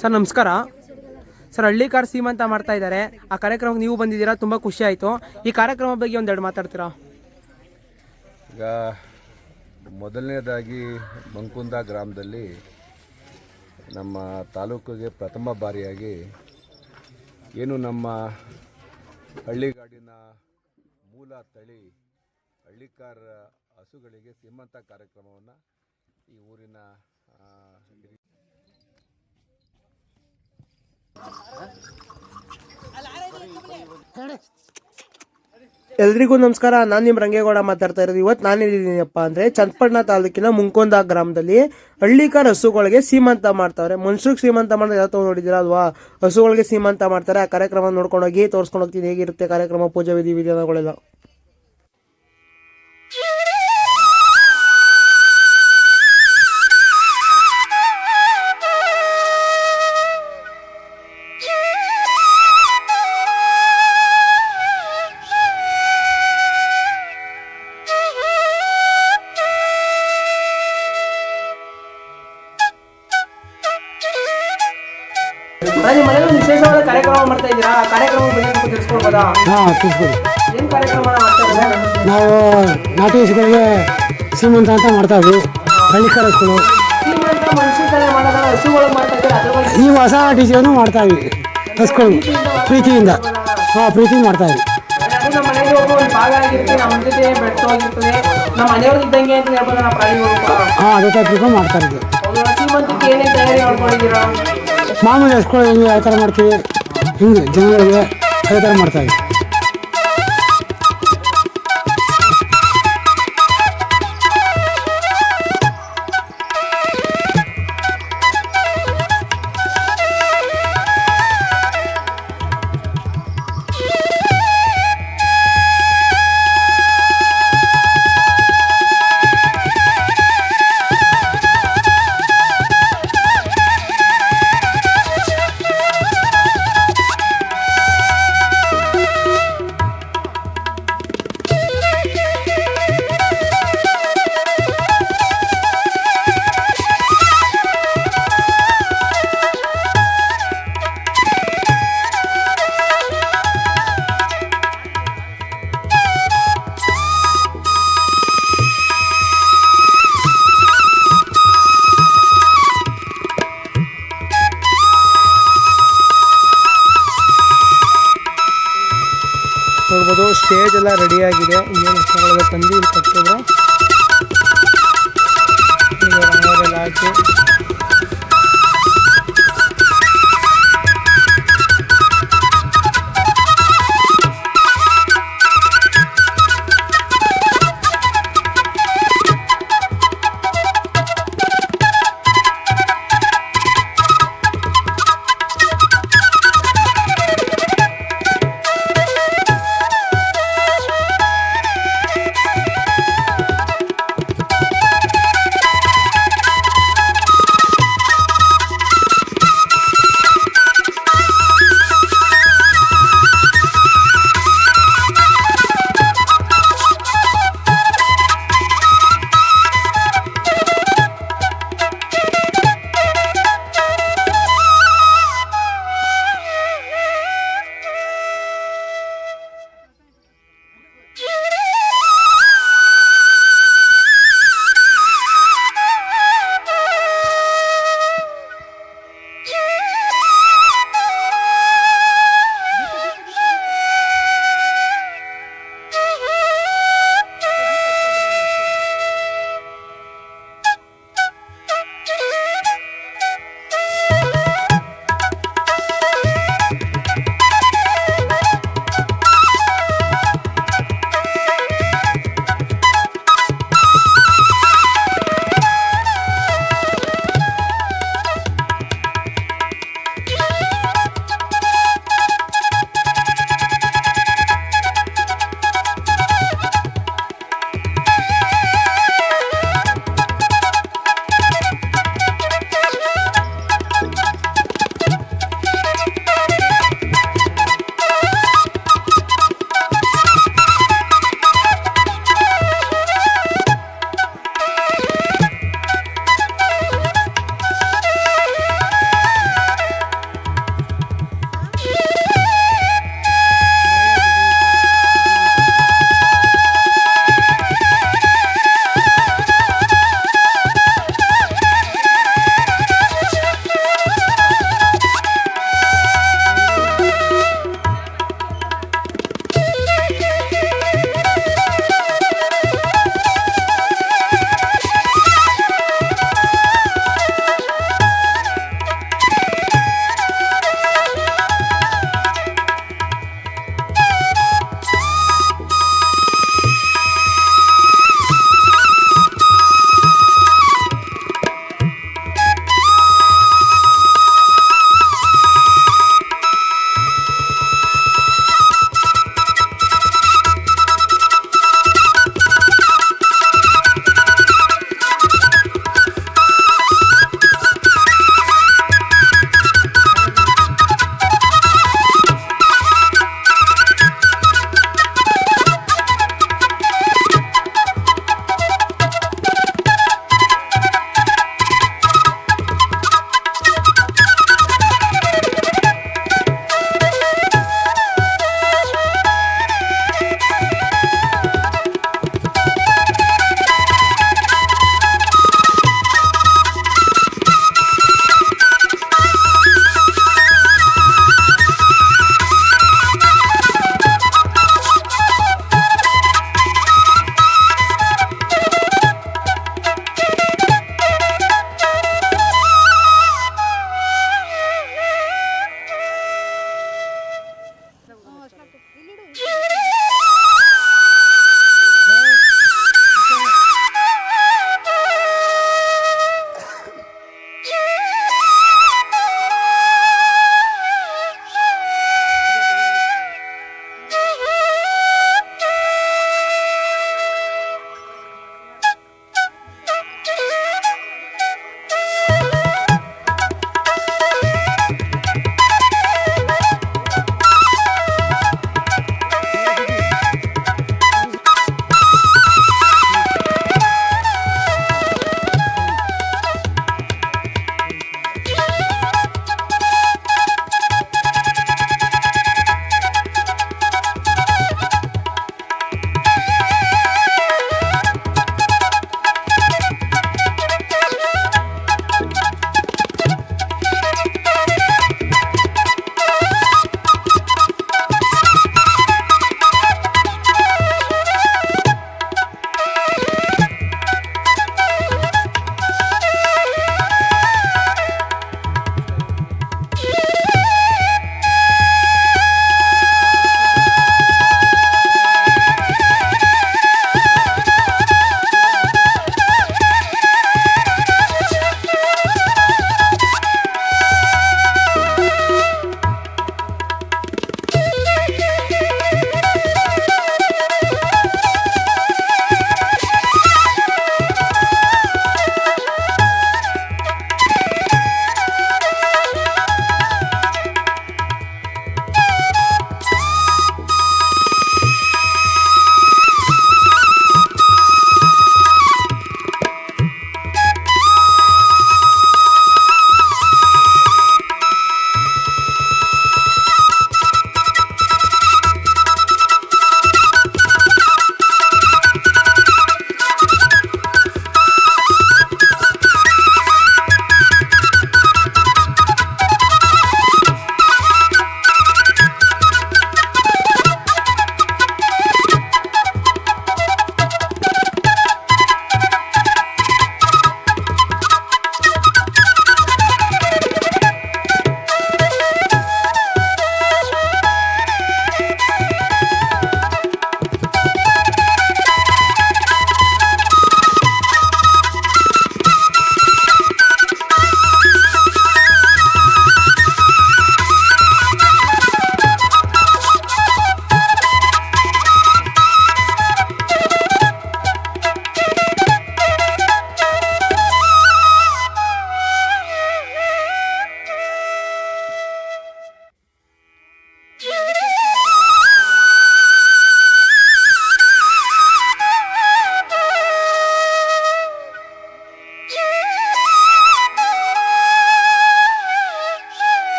Sir, ನಮಸ್ಕಾರ. Sir Hallikar ಸೀಮಂತ ಮಾಡ್ತಾ ಇದ್ದಾರೆ. ಆ ಕಾರ್ಯಕ್ರಮಕ್ಕೆ ನೀವು ಬಂದಿದ್ದೀರಾ? ತುಂಬ ಖುಷಿ ಆಯಿತು. ಈ ಕಾರ್ಯಕ್ರಮ ಬಗ್ಗೆ ಒಂದೆರಡು ಮಾತಾಡ್ತೀರಾ? ಈಗ ಮೊದಲನೇದಾಗಿ ಮಂಕುಂದ ಗ್ರಾಮದಲ್ಲಿ ನಮ್ಮ ತಾಲೂಕಿಗೆ ಪ್ರಥಮ ಬಾರಿಯಾಗಿ ಏನು ನಮ್ಮ ಹಳ್ಳಿಗಾಡಿನ ಮೂಲ ತಳಿ ಹಳ್ಳಿಕಾರ ಹಸುಗಳಿಗೆ ಸೀಮಂತ ಕಾರ್ಯಕ್ರಮವನ್ನು ಈ ಊರಿನ ಆ, ಹಿರಿಯ ಎಲ್ರಿಗೂ ನಮಸ್ಕಾರ. ನಾನು ನಿಮ್ಮ ರಂಗೇಗೌಡ ಮಾತಾಡ್ತಾ ಇರೋದು. ಇವತ್ತು ನಾನು ಎಲ್ಲಿದ್ದೀನಪ್ಪ ಅಂದರೆ ಚನ್ನಪಟ್ಟಣ ತಾಲೂಕಿನ ಮುಂಕೊಂದ ಗ್ರಾಮದಲ್ಲಿ ಹಳ್ಳಿಕಾರ್ ಹಸುಗಳಿಗೆ ಸೀಮಂತ ಮಾಡ್ತಾವ್ರೆ ಮನುಷ್ಯರಿಗೆ ಸೀಮಂತ ಮಾಡೋದು ಯಾವ ನೋಡಿದಿರ ಅಲ್ವಾ? ಹಸುಗಳಿಗೆ ಸೀಮಂತ ಮಾಡ್ತಾರೆ. ಆ ಕಾರ್ಯಕ್ರಮ ನೋಡ್ಕೊಂಡೋಗಿ ತೋರಿಸ್ಕೊಂಡು ಹೋಗ್ತೀನಿ ಹೇಗಿರುತ್ತೆ ಕಾರ್ಯಕ್ರಮ? ಪೂಜಾ ವಿಧಿ ವಿಧಾನಗಳೆಲ್ಲ. ಹಾಂ ತಿಳಿಸ್ಕೊಡಿ. ನಾವು ನಾಟಿ ಹಸುಗಳಿಗೆ ಸೀಮಂತ ಅಂತ ಮಾಡ್ತಾ ಇದ್ವಿ. ಅದ್ರ ಈ ಹೊಸ ಡಿಸೈನು ಮಾಡ್ತಾ ಇದ್ವಿ. ಹಸ್ಕೊಂಡು ಪ್ರೀತಿಯಿಂದ ಹಾಂ ಪ್ರೀತಿ ಮಾಡ್ತಾ ಇದ್ವಿ. ನಾವು ಹಾಂ ಅದೇ ಥರ ತಿಳ್ಕೊಂಡು ಮಾಡ್ತಾ ಇದ್ದೀವಿ ಮಾಮೂಲಿ ಹಸುಗಳು ಯಾವ ಥರ ಮಾಡ್ತೀವಿ? ಹಿಂಗೆ ಜನಗಳಿಗೆ ಅದೇ ಥರ ಮಾಡ್ತಾ ನೋಡ್ಬೋದು ಸ್ಟೇಜ್ ಎಲ್ಲ ರೆಡಿ ಆಗಿದೆ. ಏನು ಹೆಸರುಗಳೆಲ್ಲ ತಂದು ಇಲ್ಲಿ ಕಟ್ಟಿದ್ರೆ. ಹಾಕಿ.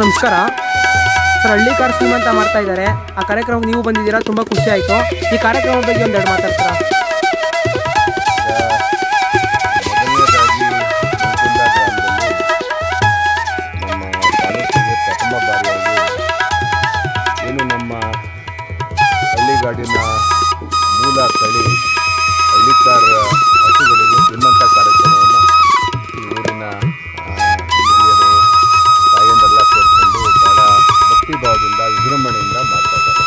ನಮಸ್ಕಾರ. ಸರ್ ಹಳ್ಳಿ ಕಾರ್ ಅಂತ ಮಾಡ್ತಾ ಇದ್ದಾರೆ. ಆ ಕಾರ್ಯಕ್ರಮಕ್ಕೆ ನೀವು ಬಂದಿದ್ದೀರಾ? ತುಂಬ ಖುಷಿ ಆಯಿತು. ಈ ಕಾರ್ಯಕ್ರಮದ ಬಗ್ಗೆ ಒಂದೆರಡು ಮಾತಾಡ್ತೀರಾ? ಏನು ನಮ್ಮ ಹಳ್ಳಿಗಾಡಿನ ಮೂಲ ತಳಿ, ಹಳ್ಳಿಕಾರ ಭಕ್ತಿಭಾವದಿಂದ ವಿಜೃಂಭಣೆಯಿಂದ ಮಾಡ್ತಾ ಇದ್ದಾರೆ.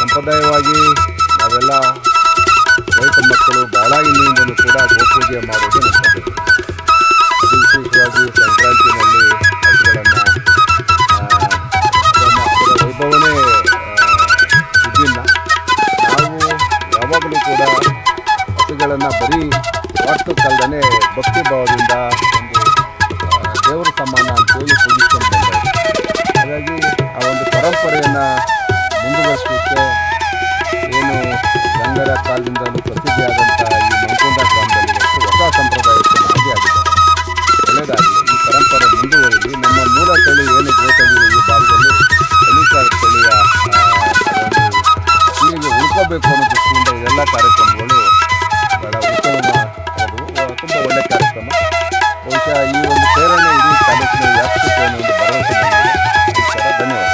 ಸಂಪ್ರದಾಯವಾಗಿ ನಾವೆಲ್ಲ ರೈತ ಮಕ್ಕಳು ಬಹಳ ಹಿಂದಿನಿಂದಲೂ ಕೂಡ ಗೋಪೂಜೆ ಮಾಡೋದು ನಮ್ಮದು ಅದು ವಿಶೇಷವಾಗಿ ಸಂಕ್ರಾಂತಿನಲ್ಲಿ ಹಸುಗಳನ್ನು ಅದರ ವೈಭವನೇ ಇದ್ದಿಲ್ಲ ನಾವು ಯಾವಾಗಲೂ ಕೂಡ ಹಸುಗಳನ್ನು ಬರೀ ಸ್ವಾರ್ಥಕ್ಕಲ್ಲದೆ ಭಕ್ತಿ ಭಾವದಿಂದ ಒಂದು ದೇವರ ಸಮಾನ ಅಂತೇಳಿ ಪೂಜಿಸ್ಕೊಂಡು ಬಂದವರು ಉಳ್ಕೋಬೇಕು ಅನ್ನೋ ದೃಷ್ಟಿಯಿಂದ ಇದೆಲ್ಲ ಕಾರ್ಯಕ್ರಮಗಳು ಬಹಳ ಉತ್ತಮವಾದವು ತುಂಬ ಒಳ್ಳೆಯ ಕಾರ್ಯಕ್ರಮ. ಬಹುಶಃ ಈ ಒಂದು ಪ್ರೇರಣೆ ಇಡೀ ತಾಲೂಕಿನ ವ್ಯಾಪ್ತಿಗೆ ಅನ್ನೋ ಒಂದು ಭರವಸೆ ಧನ್ಯವಾದ.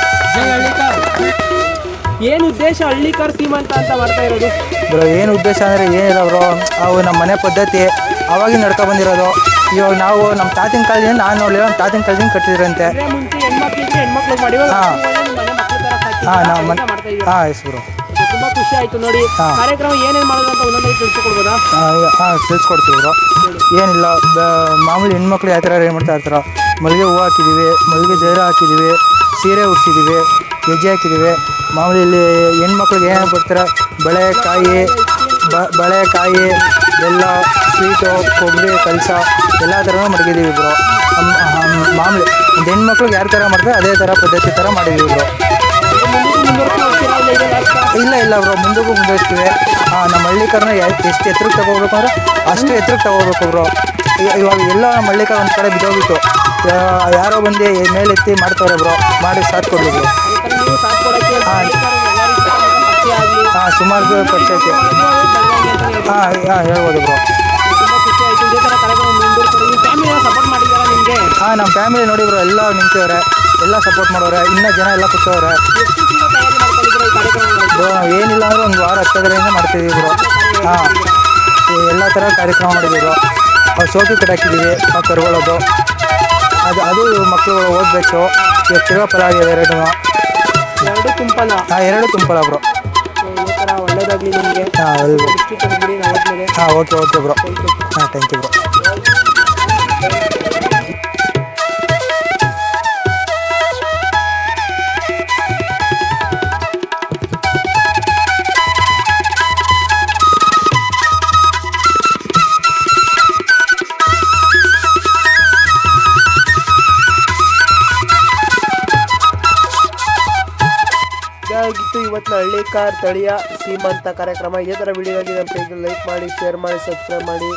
ಏನು ಉದ್ದೇಶ ಹಳ್ಳಿಕಾರ್ ಸೀಮಂತ ಅಂತ ಮಾಡ್ತಾ ಇರೋದು? ಬ್ರೋ ಏನು ಉದ್ದೇಶ ಅಂದರೆ ಏನಿಲ್ಲ ಬ್ರೋ. ಅವು ನಮ್ಮ ಮನೆ ಪದ್ಧತಿ ಅವಾಗಿ ನಡ್ಕೊ ಬಂದಿರೋದು. ಇವಾಗ ನಾವು ನಮ್ಮ ತಾತಿನ ಕಾಲದಿಂದ ನಾನು ನೋಡಲಿಲ್ಲ ನಮ್ಮ ತಾತಿನ ಕಾಲದಿಂದ ಕಟ್ಟಿದ್ರಂತೆ. ಹಾಂ. ಹಾ. ನಾವು ಹಾಂ ಎಸ್ ಬ್ರೋ. ಖುಷಿ ಆಯ್ತು ನೋಡಿ. ಕಾರ್ಯಕ್ರಮ ಏನೇನ್ ಮಾಡೋದು ಅಂತ ಒಂದೊಂದಾಗಿ ತಿಳಿಸ್ಕೊಡ್ಬೋದಾ? ಹಾಂ ತಿಳಿಸ್ಕೊಡ್ತೀವಿ ಬ್ರೋ. ಏನಿಲ್ಲ ಮಾಮೂಲಿ ಹೆಣ್ಮಕ್ಳು ಯಾವ ಥರ ಏನು ಮಾಡ್ತಾ ಇರ್ತಾರೋ ಮಲ್ಲಿಗೆ ಹೂವು ಹಾಕಿದ್ದೀವಿ ಮಲ್ಲಿಗೆ ಜೈರ ಹಾಕಿದ್ದೀವಿ ಸೀರೆ ಉಡ್ಸಿದ್ದೀವಿ ಗೆಜ್ಜೆ ಹಾಕಿದ್ದೀವಿ. ಮಾಮೂಲಿ ಇಲ್ಲಿ ಹೆಣ್ಮಕ್ಳಿಗೆ ಏನೇನು ಬರ್ತಾರೆ ಬಳೆ ಕಾಯಿ ಬ- ಬಳೆ ಕಾಯಿ ಬೆಲ್ಲ ಸ್ವೀಟು ಕೊಬ್ಬರಿ ಕಲಸ ಎಲ್ಲ ಥರನೂ ಮಡಗಿದ್ದೀವಿ ಬ್ರೋ. ಅಮ್- ಅಮ್- ಮಾಮೂಲಿ ಒಂದು ಹೆಣ್ಮಕ್ಳಿಗೆ ಯಾವ ಥರ ಮಾಡ್ತಾರೆ ಅದೇ ಥರ ಪದ್ಧತಿ ಥರ ಮಾಡಿದ್ದೀವಿ ಬ್ರೋ. ಇಲ್ಲ? ಇಲ್ಲ ಬ್ರೋ ಮುಂದಕ್ಕೂ ಹಾಂ, ನಮ್ಮ ಹಳ್ಳಿಕರನ್ನ ಎಷ್ಟು ಎತ್ತರಕ್ಕೆ ತಗೋಬೇಕು ಅಂದ್ರೆ ಅಷ್ಟು ಎತ್ತರಕ್ಕೆ ತಗೋಬೇಕು ಬ್ರೋ. ಇವಾಗ ಎಲ್ಲ ನಮ್ಮ ಒಂದು ಕಡೆ ಬಿದ್ದೋಗಿತ್ತು ಯಾರೋ ಬಂದು ಮೇಲೆತ್ತಿ ಮಾಡ್ತಾವ್ರೆ ಬ್ರೋ. ಮಾಡಿ ಸಾಥ್ ಕೊಡ್ಲಿ ಹಾ. ಹಾಂ, ಸುಮಾರು ಪರಿಚಯ ಐತೆ ಮಾಡೋದು ಬೆಳವಣಿಗೆ ಹಾಂ ಹಾಂ, ಹೇಳ್ಬೋದು ಬ್ರೋ. ಹಾಂ, ನಮ್ಮ ಫ್ಯಾಮಿಲಿ ನೋಡಿ ಬ್ರೋ, ಎಲ್ಲ ನಿಂತವ್ರೆ ಎಲ್ಲ ಸಪೋರ್ಟ್ ಮಾಡೋರೆ. ಇನ್ನೂ ಜನ ಎಲ್ಲ ಕೂತವ್ರೆ. ಬ್ರೋ ಏನಿಲ್ಲ ಅಂದ್ರೆ ಒಂದು ವಾರ ಹತ್ತದರಿಂದ ಮಾಡ್ತಿದ್ದೀವಿ ಬ್ರೋ. ಹಾಂ. ಎಲ್ಲ ಥರ ಕಾರ್ಯಕ್ರಮ ಮಾಡಿದ್ದೀವಿ ಬ್ರೋ. ಅವ್ರು ಸೋಕಿ ಕಟ್ಟಾಕಿದ್ದೀವಿ ನಾವು ಕರ್ಕೊಳ್ಳೋದು. ಅದು ಅದು ಮಕ್ಕಳು ಓದಬೇಕು. ಎಷ್ಟು ತಿರ್ಗಾ ಫಲ ಆಗಿದೆ ಎರಡು. ಎರಡು ತುಂಬಲ್ಲ ಹಾಂ ಎರಡು ತುಂಪಲ ಬ್ರೋ. ಒಳ್ಳೇದಾಗ್ಲಿ ನಿಮಗೆ. ಹಾಂ ಓಕೆ ಓಕೆ ಬ್ರೋ. ಹಾಂ ಥ್ಯಾಂಕ್ ಯು ಬ್ರೋ. ಹಳ್ಳಿಕಾರ್ ತಳಿಯ ಸೀಮಂತ ಕಾರ್ಯಕ್ರಮ. ಇದೇ ಥರ ವಿಡಿಯೋಗಾಗಿ ನಮ್ಮ ಲೈಕ್ ಮಾಡಿ ಶೇರ್ ಮಾಡಿ ಸಬ್ಸ್ಕ್ರೈಬ್ ಮಾಡಿ.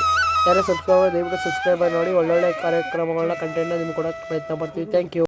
ಯಾರೇ ಸಬ್ಸ್ಕ್ರೈಬ್ ದಯವಿಟ್ಟು ಸಬ್ಸ್ಕ್ರೈಬ್ ಮಾಡಿ. ಒಳ್ಳೊಳ್ಳೆ ಕಾರ್ಯಕ್ರಮಗಳನ್ನ ಕಂಟೆಂಟ್ನ ನಿಮ್ಗೆ ಕೊಡೋಕ್ಕೆ ಪ್ರಯತ್ನ ಪಡ್ತೀವಿ. Thank you